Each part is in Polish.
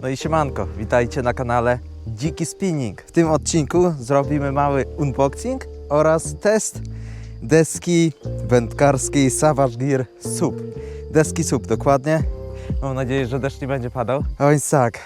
No i siemanko, witajcie na kanale Dziki Spinning. W tym odcinku zrobimy mały unboxing oraz test deski wędkarskiej Savage Gear Sub. Deski Sub dokładnie. Mam nadzieję, że deszcz nie będzie padał. A więc tak,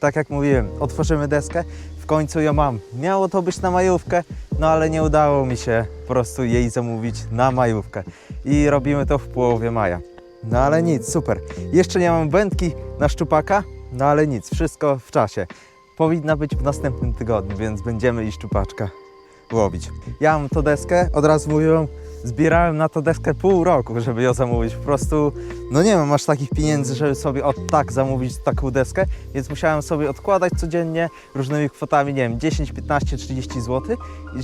tak jak mówiłem, otworzymy deskę. W końcu ją mam. Miało to być na majówkę, no ale nie udało mi się po prostu jej zamówić na majówkę. I robimy to w połowie maja. No ale nic, super. Jeszcze nie mam wędki na szczupaka, no ale nic, wszystko w czasie. Powinna być w następnym tygodniu, więc będziemy i szczupaczka łowić. Ja mam tą deskę, od razu mówiłem, zbierałem na tą deskę pół roku, żeby ją zamówić. Po prostu, no nie mam aż takich pieniędzy, żeby sobie od tak zamówić taką deskę, więc musiałem sobie odkładać codziennie różnymi kwotami, nie wiem, 10, 15, 30 zł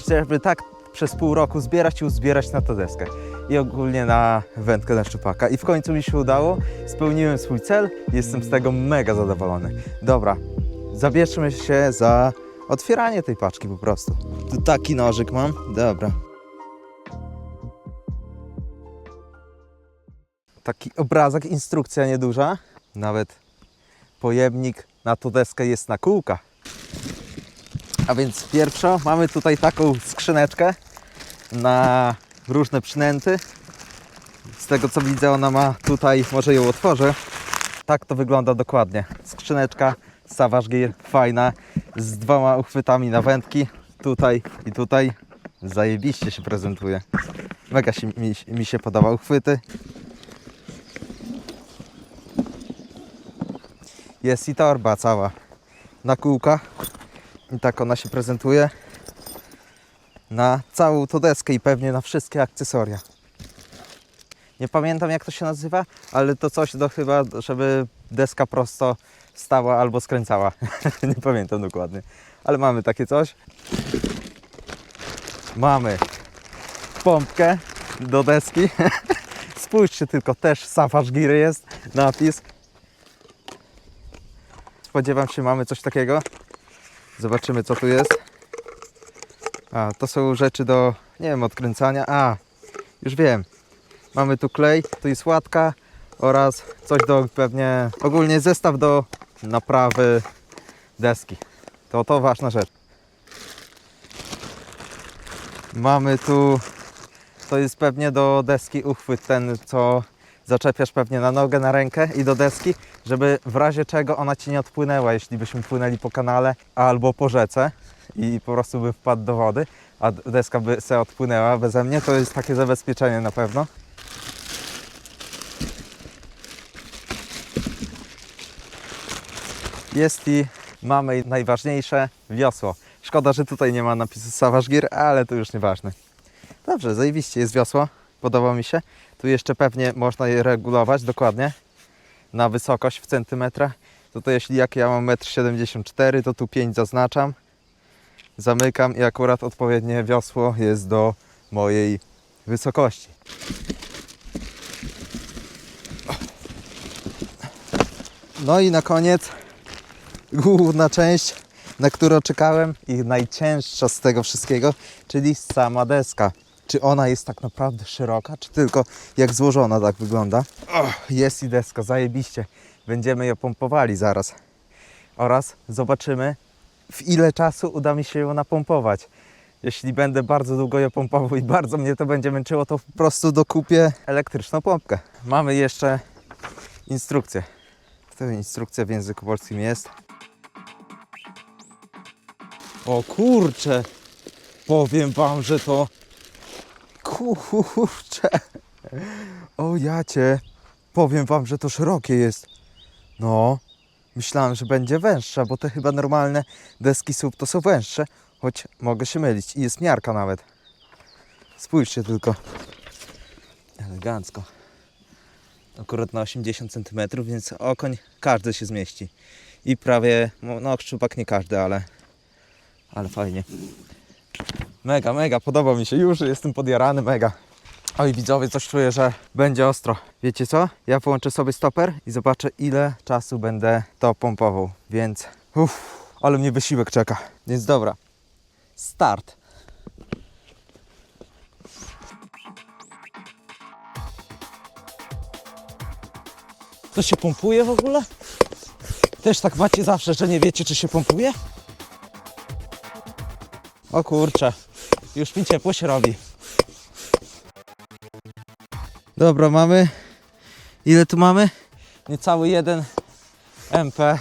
żeby tak przez pół roku zbierać i uzbierać na tę deskę i ogólnie na wędkę na szczupaka. I w końcu mi się udało, spełniłem swój cel jestem z tego mega zadowolony. Dobra, zabierzmy się za otwieranie tej paczki po prostu. Tu taki nożyk mam, dobra. Taki obrazek, instrukcja nieduża, nawet pojemnik na tą deskę jest na kółka. A więc pierwsza, mamy tutaj taką skrzyneczkę na różne przynęty. Z tego co widzę, ona ma tutaj, może ją otworzę. Tak to wygląda dokładnie. Skrzyneczka Savage Gear, fajna, z dwoma uchwytami na wędki, tutaj i tutaj. Zajebiście się prezentuje. Mega się, mi, mi się podoba uchwyty. Jest i torba cała na kółkach. I tak ona się prezentuje na całą tą deskę i pewnie na wszystkie akcesoria. Nie pamiętam jak to się nazywa, ale to coś do chyba, żeby deska prosto stała albo skręcała. Nie pamiętam dokładnie. Ale mamy takie coś. Mamy pompkę do deski. Spójrzcie tylko, też Savage Gear jest napis. Spodziewam się, mamy coś takiego. Zobaczymy co tu jest. A, to są rzeczy do, nie wiem, odkręcania. A, już wiem. Mamy tu klej, tu jest łatka oraz coś do pewnie, ogólnie zestaw do naprawy deski. To to ważna rzecz. Mamy tu, to jest pewnie do deski uchwyt ten, co zaczepiasz pewnie na nogę, na rękę i do deski, żeby w razie czego ona Ci nie odpłynęła, jeśli byśmy płynęli po kanale albo po rzece i po prostu by wpadł do wody, a deska by se odpłynęła beze mnie, to jest takie zabezpieczenie na pewno. Jest i mamy najważniejsze wiosło. Szkoda, że tutaj nie ma napisu Savage ale to już nieważne. Dobrze, zajebiście jest wiosło, podoba mi się. Tu jeszcze pewnie można je regulować dokładnie na wysokość w centymetrach. To, to jeśli jak ja mam 1,74 m, to tu 5 zaznaczam. Zamykam i akurat odpowiednie wiosło jest do mojej wysokości. No i na koniec główna część, na którą czekałem i najcięższa z tego wszystkiego, czyli sama deska. Czy ona jest tak naprawdę szeroka, czy tylko jak złożona tak wygląda? O, jest i deska, zajebiście. Będziemy ją pompowali zaraz. Oraz zobaczymy, w ile czasu uda mi się ją napompować. Jeśli będę bardzo długo ją pompował i bardzo mnie to będzie męczyło, to po prostu dokupię elektryczną pompkę. Mamy jeszcze instrukcję. To instrukcja w języku polskim jest. O kurcze! Powiem wam, że to... Kurcze! O jacie! Powiem wam, że to szerokie jest. No, myślałem, że będzie węższa, bo te chyba normalne deski sub to są węższe, choć mogę się mylić i jest miarka nawet. Spójrzcie tylko. Elegancko. Akurat na 80 cm, więc okoń każdy się zmieści. I prawie, no szczupak nie każdy, ale, ale fajnie. Mega, mega, podoba mi się. Już jestem podjarany, mega. Oj widzowie, coś czuję, że będzie ostro. Wiecie co? Ja połączę sobie stoper i zobaczę ile czasu będę to pompował. Więc uff, ale mnie wysiłek czeka. Więc dobra. Start. To się pompuje w ogóle? Też tak macie zawsze, że nie wiecie, czy się pompuje? O kurczę, już mi ciepło się robi. Dobra, mamy. Ile tu mamy? Niecały jeden MP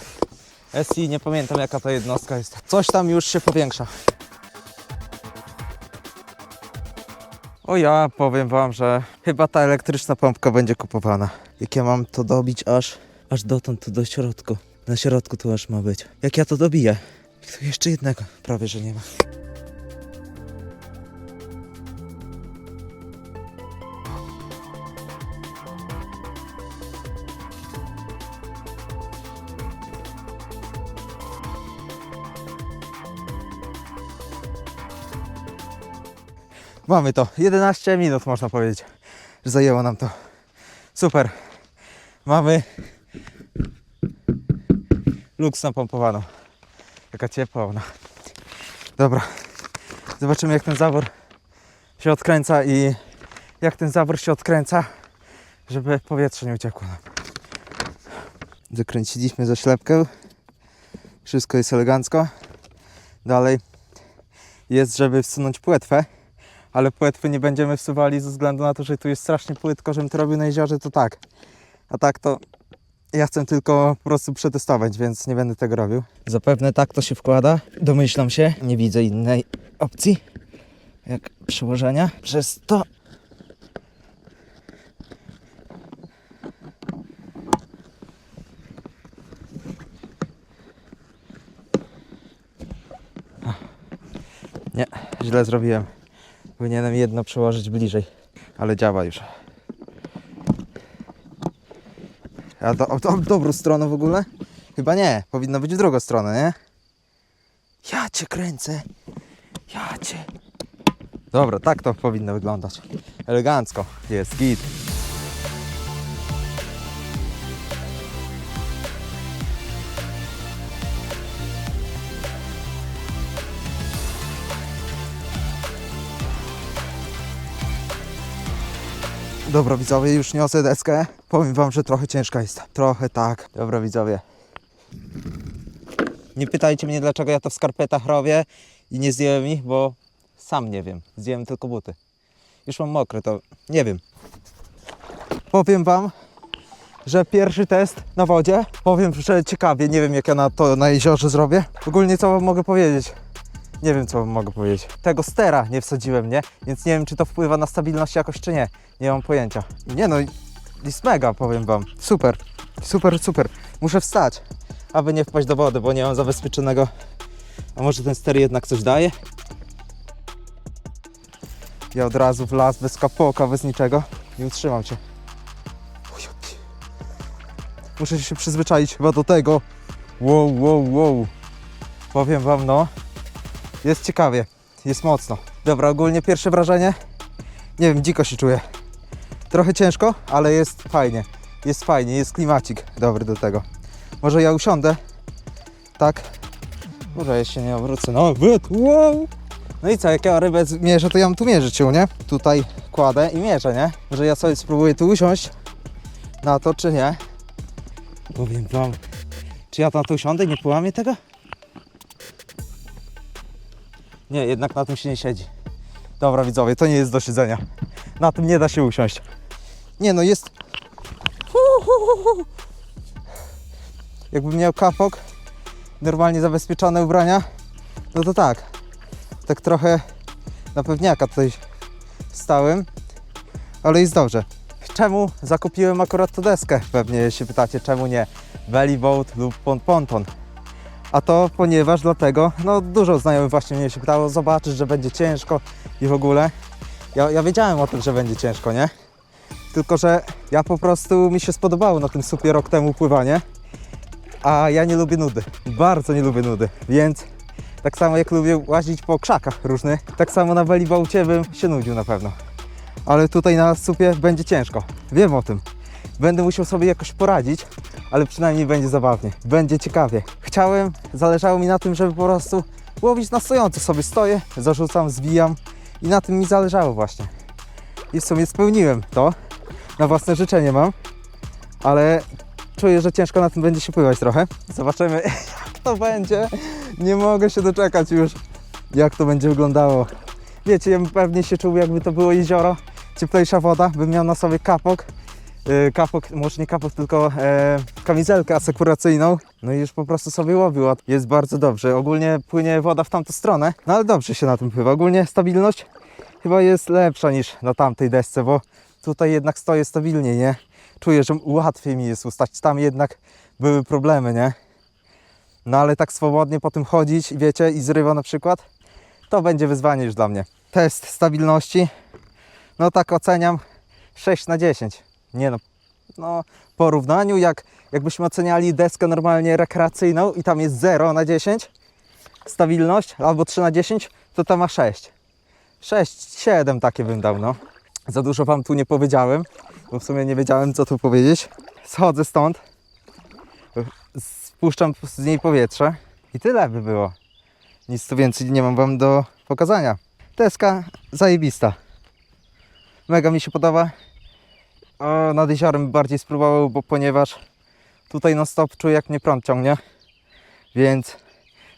SI, nie pamiętam jaka to jednostka jest. Coś tam już się powiększa. O ja powiem wam, że chyba ta elektryczna pompka będzie kupowana. Jak ja mam to dobić aż, aż dotąd tu do środku. Na środku tu aż ma być. Jak ja to dobiję? Tu jeszcze jednego prawie, że nie ma. Mamy to. 11 minut można powiedzieć, że zajęło nam to. Super. Mamy luks napompowaną. Jaka ciepła ona. Dobra. Zobaczymy jak ten zawór się odkręca i jak ten zawór się odkręca, żeby powietrze nie uciekło nam. Zakręciliśmy zaślepkę. Wszystko jest elegancko. Dalej jest, żeby wsunąć płetwę ale płetwy nie będziemy wsuwali ze względu na to, że tu jest strasznie płytko, żebym to robił na jeziorze, to tak. A tak to ja chcę tylko po prostu przetestować, więc nie będę tego robił. Zapewne tak to się wkłada. Domyślam się, nie widzę innej opcji jak przełożenia przez to. Nie, źle zrobiłem. Powinienem jedno przełożyć bliżej, ale działa już. A do, do, dobrą stronę w ogóle? Chyba nie, powinno być w drugą stronę, nie? Ja cię kręcę. Ja cię. Dobra, tak to powinno wyglądać. Elegancko. Jest git. Dobra widzowie, już niosę deskę. Powiem wam, że trochę ciężka jest. Trochę tak. Dobra widzowie. Nie pytajcie mnie dlaczego ja to w skarpetach robię i nie zdjąłem ich, bo sam nie wiem. Zdjąłem tylko buty. Już mam mokre, to nie wiem. Powiem wam, że pierwszy test na wodzie. Powiem, że ciekawie. Nie wiem jak ja na to na jeziorze zrobię. Ogólnie co wam mogę powiedzieć? Nie wiem, co mogę powiedzieć. Tego stera nie wsadziłem, nie? Więc nie wiem, czy to wpływa na stabilność jakoś, czy nie. Nie mam pojęcia. Nie no, jest mega, powiem wam. Super, super, super. Muszę wstać, aby nie wpaść do wody, bo nie mam zabezpieczonego. A może ten ster jednak coś daje? Ja od razu w las, bez kapoka, bez niczego. Nie utrzymam uj. Muszę się przyzwyczaić chyba do tego. Wow, wow, wow. Powiem wam, no. Jest ciekawie, jest mocno. Dobra, ogólnie pierwsze wrażenie. Nie wiem, dziko się czuję. Trochę ciężko, ale jest fajnie. Jest fajnie, jest klimacik dobry do tego. Może ja usiądę. Tak. Może ja się nie obrócę. No, wyt, wow. No i co, jak ja rybę mierzę, to ja mam tu mierzyć ją, nie? Tutaj kładę i mierzę, nie? Może ja sobie spróbuję tu usiąść na to, czy nie. Powiem wam, czy ja na to usiądę nie połamię tego? Nie, jednak na tym się nie siedzi. Dobra widzowie, to nie jest do siedzenia. Na tym nie da się usiąść. Nie no, jest... Jakbym miał kapok, normalnie zabezpieczone ubrania, no to tak. Tak trochę na pewniaka tutaj stałem, ale jest dobrze. Czemu zakupiłem akurat tę deskę? Pewnie się pytacie, czemu nie belly boat lub pon ponton. A to ponieważ dlatego, no dużo znajomych właśnie mnie się pytało, zobaczysz, że będzie ciężko i w ogóle. Ja, ja wiedziałem o tym, że będzie ciężko, nie? Tylko, że ja po prostu mi się spodobało na tym supie rok temu pływanie, a ja nie lubię nudy. Bardzo nie lubię nudy, więc tak samo jak lubię łazić po krzakach różnych, tak samo na welibaucie bym się nudził na pewno. Ale tutaj na supie będzie ciężko. Wiem o tym. Będę musiał sobie jakoś poradzić, ale przynajmniej będzie zabawnie. Będzie ciekawie. Chciałem, zależało mi na tym, żeby po prostu łowić na stojąco. Sobie stoję, zarzucam, zwijam i na tym mi zależało właśnie. I w sumie spełniłem to. Na własne życzenie mam, ale Czuję, że ciężko na tym będzie się pływać trochę. Zobaczymy, jak to będzie. Nie mogę się doczekać już, jak to będzie wyglądało. Wiecie, ja bym pewnie się czuł, jakby to było jezioro, cieplejsza woda, bym miał na sobie kapok. Yy, kapok, może nie kapok, tylko e, kamizelkę asekuracyjną. No i już po prostu sobie łowił. Jest bardzo dobrze. Ogólnie płynie woda w tamtą stronę, no ale dobrze się na tym pływa. Ogólnie stabilność chyba jest lepsza niż na tamtej desce, bo tutaj jednak stoję stabilniej, nie? Czuję, że łatwiej mi jest ustać. Tam jednak były problemy, nie? No ale tak swobodnie po tym chodzić, wiecie, i zrywa na przykład, to będzie wyzwanie już dla mnie. Test stabilności, no tak oceniam 6 na 10. Nie no, no porównaniu jak jakbyśmy oceniali deskę normalnie rekreacyjną i tam jest 0 na 10 stabilność, albo 3 na 10, to ta ma 6. 6, 7 takie bym dał, no. Za dużo wam tu nie powiedziałem, bo w sumie nie wiedziałem co tu powiedzieć. Schodzę stąd, spuszczam z niej powietrze i tyle by było. Nic tu więcej nie mam wam do pokazania. Deska zajebista. Mega mi się podoba. O, nad jeziorem bardziej spróbował, bo ponieważ tutaj non stop czuję jak mnie prąd ciągnie. Więc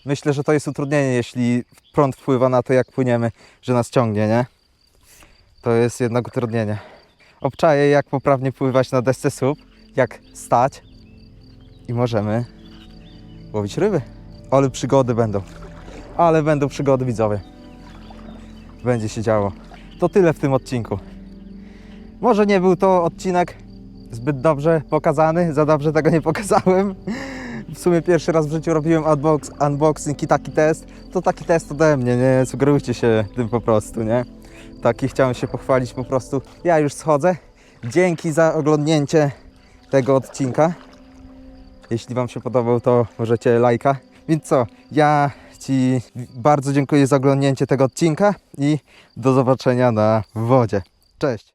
myślę, że to jest utrudnienie, jeśli prąd wpływa na to jak płyniemy, że nas ciągnie, nie? To jest jednak utrudnienie. Obczaję jak poprawnie pływać na desce SUP, jak stać i możemy łowić ryby. Ale przygody będą. Ale będą przygody widzowie. Będzie się działo. To tyle w tym odcinku. Może nie był to odcinek zbyt dobrze pokazany, za dobrze tego nie pokazałem. W sumie pierwszy raz w życiu robiłem unbox, unboxing i taki test. To taki test ode mnie, nie sugerujcie się tym po prostu, nie? Taki chciałem się pochwalić po prostu. Ja już schodzę. Dzięki za oglądnięcie tego odcinka. Jeśli Wam się podobał, to możecie lajka. Więc co, ja Ci bardzo dziękuję za oglądnięcie tego odcinka i do zobaczenia na wodzie. Cześć!